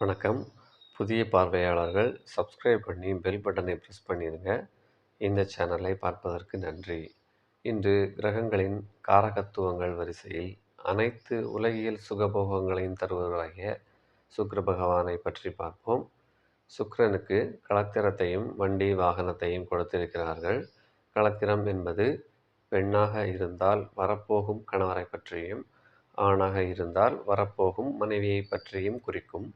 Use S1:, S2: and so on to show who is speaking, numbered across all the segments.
S1: வணக்கம். புதிய பார்வையாளர்கள் சப்ஸ்கிரைப் பண்ணி பெல் பட்டனை ப்ரெஸ் பண்ணிடுங்க இந்த சேனலை பார்ப்பதற்கு நன்றி. இன்று கிரகங்களின் காரகத்துவங்கள் வரிசையில் அனைத்து உலகியல் சுகபோகங்களையும் தருவதாகிய சுக்கர பகவானை பற்றி பார்ப்போம். சுக்கரனுக்கு களத்திரத்தையும் வண்டி வாகனத்தையும் கொடுத்திருக்கிறார்கள். களத்திரம் என்பது பெண்ணாக இருந்தால் வரப்போகும் கணவரை பற்றியும் ஆணாக இருந்தால் வரப்போகும் மனைவியை பற்றியும் குறிக்கும்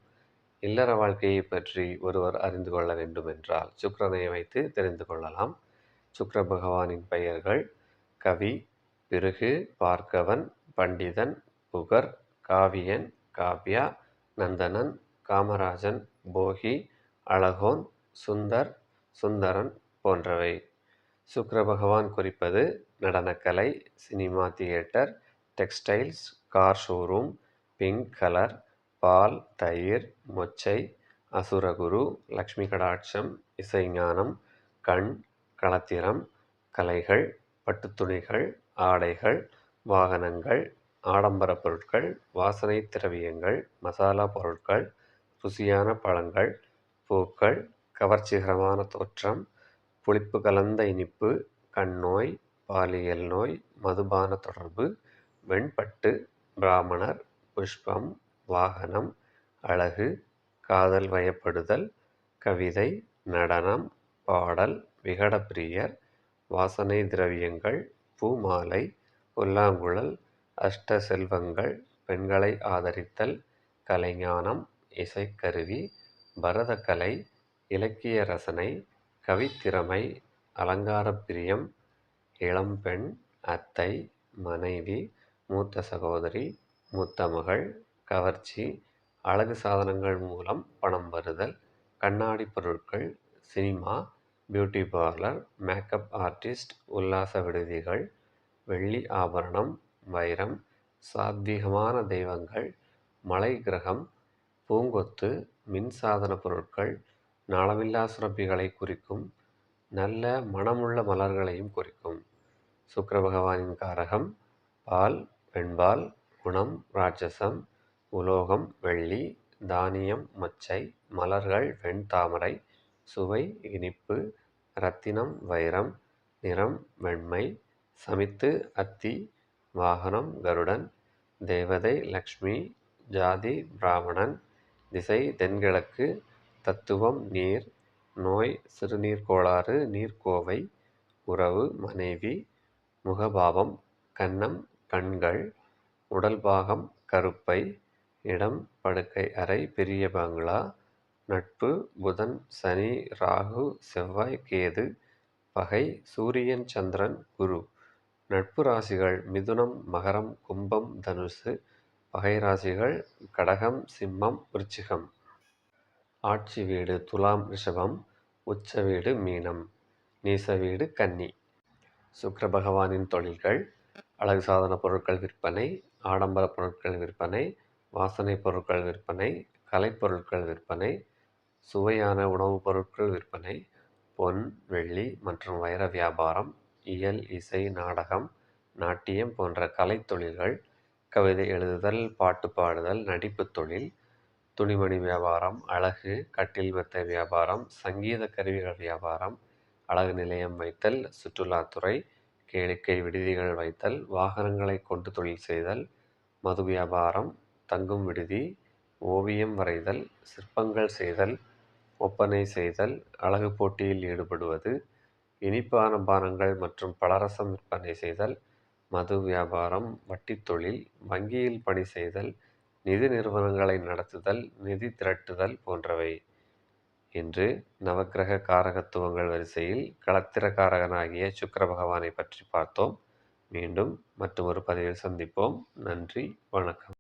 S1: இல்லற வாழ்க்கையை பற்றி ஒருவர் அறிந்து கொள்ள வேண்டுமென்றால் சுக்கரனை வைத்து தெரிந்து கொள்ளலாம். சுக்கர பகவானின் பெயர்கள் கவி பிருகு பார்க்கவன் பண்டிதன் புகர் காவியன் காவ்யா நந்தனன் காமராஜன் போகி அழகோன் சுந்தர் சுந்தரன் போன்றவை. சுக்கர பகவான் குறிப்பது நடனக்கலை cinema theatre textiles car showroom pink colour பால் தயிர் மொச்சை அசுரகுரு லக்ஷ்மி கடாட்சம் இசைஞானம் கண் களத்திரம் கலைகள் பட்டுத்துணிகள் ஆடைகள் வாகனங்கள் ஆடம்பரப் பொருட்கள் வாசனை திரவியங்கள் மசாலா பொருட்கள் ருசியான பழங்கள் பூக்கள் கவர்ச்சிகரமான தோற்றம் புளிப்பு கலந்த இனிப்பு கண்ணோய் பாலியல் நோய் மதுபான தொடர்பு வெண்பட்டு பிராமணர் புஷ்பம் வாகனம் அழகு காதல் வயப்படுதல் கவிதை நடனம் பாடல் விகடப்பிரியர் வாசனை திரவியங்கள் பூமாலை புல்லாங்குழல் அஷ்ட செல்வங்கள் பெண்களை ஆதரித்தல் கலைஞானம் இசைக்கருவி பரதக்கலை இலக்கிய ரசனை கவித்திறமை அலங்காரப் பிரியம் இளம்பெண் அத்தை மனைவி மூத்த சகோதரி மூத்த மகள் கவர்ச்சி அழகு சாதனங்கள் மூலம் பணம் வருதல் கண்ணாடி பொருட்கள் cinema beauty parlour makeup artist உல்லாச விடுதிகள் வெள்ளி ஆபரணம் வைரம் சாத்வீகமான தெய்வங்கள் மலை கிரகம் பூங்கொத்து மின்சாதன பொருட்கள் நலமில்லா சுரப்பிகளை குறிக்கும் நல்ல மனமுள்ள மலர்களையும் குறிக்கும். சுக்கர பகவானின் காரகம் பால் பெண்பால் குணம் ராட்சசம் உலோகம் வெள்ளி தானியம் மொச்சை மலர்கள் வெண்தாமரை சுவை இனிப்பு ரத்தினம் வைரம் நிறம் வெண்மை சமித்து அத்தி வாகனம் கருடன் தேவதை லக்ஷ்மி ஜாதி பிராமணன் திசை தென்கிழக்கு தத்துவம் நீர் நோய் சிறுநீர் கோளாறு நீர்க்கோவை உறவு மனைவி முகபாவம் கன்னம் கண்கள் உடல் பாகம் கருப்பை இடம் படுக்கை அறை பெரிய பங்களா நட்பு புதன் சனி ராகு செவ்வாய் கேது பகை சூரியன் சந்திரன் குரு. நட்பு ராசிகள் மிதுனம் மகரம் கும்பம் தனுசு. பகை ராசிகள் கடகம் சிம்மம் விருச்சிகம். ஆட்சி வீடு துலாம் ரிஷபம். உச்ச வீடு மீனம். நீச வீடு கன்னி. சுக்கர பகவானின் தொழில்கள். அழகு சாதன பொருட்கள் விற்பனை ஆடம்பர பொருட்கள் விற்பனை வாசனை பொருட்கள் விற்பனை கலைப்பொருட்கள் விற்பனை சுவையான உணவுப் பொருட்கள் விற்பனை பொன் வெள்ளி மற்றும் வைர வியாபாரம் இயல் இசை நாடகம் நாட்டியம் போன்ற கலைத்தொழில்கள் கவிதை எழுதுதல் பாட்டு பாடுதல் நடிப்பு தொழில் துணிமணி வியாபாரம் அழகு கட்டில் மெத்தை வியாபாரம் சங்கீத கருவிகள் வியாபாரம் அழகு நிலையம் வைத்தல் சுற்றுலாத்துறை கேளிக்கை விடுதிகள் வைத்தல் வாகனங்களை கொண்டு தொழில் செய்தல் மது வியாபாரம் தங்கும் விடுதி ஓவியம் வரைதல் சிற்பங்கள் செய்தல் ஒப்பனை செய்தல் அழகு போட்டியில் ஈடுபடுவது இனிப்பான பானங்கள் மற்றும் பலரசம் விற்பனை செய்தல் மது வியாபாரம் வட்டித் தொழில் வங்கியில் பணி செய்தல் நிதி நிறுவனங்களை நடத்துதல் நிதி திரட்டுதல் போன்றவை. இன்று நவக்கிரக காரகத்துவங்கள் வரிசையில் களத்திர காரகனாகிய சுக்கிர பகவானை பற்றி பார்த்தோம். மீண்டும் மற்றொரு பதிவில் சந்திப்போம். நன்றி வணக்கம்.